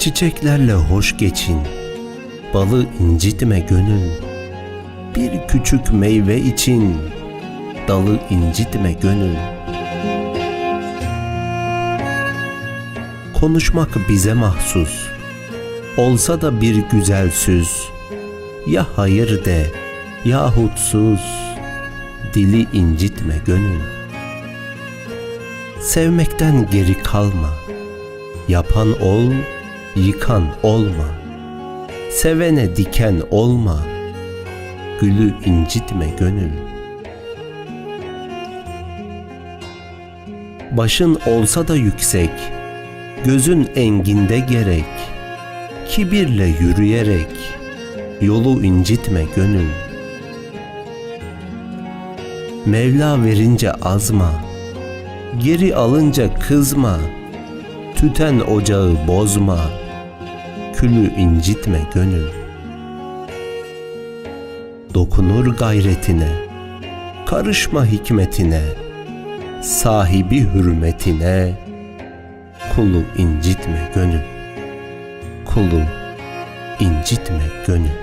Çiçeklerle hoş geçin, balı incitme gönül. Bir küçük meyve için, dalı incitme gönül. Konuşmak bize mahsus, olsa da bir güzel söz. Ya hayır de, yahut sus, dili incitme gönül. Sevmekten geri kalma, yapan ol, yıkan olma. Sevene diken olma, gülü incitme gönül. Başın olsa da yüksek, gözün enginde gerek. Kibirle yürüyerek yolu incitme gönül. Mevla verince azma, geri alınca kızma. Tüten ocağı bozma, külü incitme gönül. Dokunur gayretine, karışma hikmetine, sahibi hürmetine, kulu incitme gönül. Kulu incitme gönül.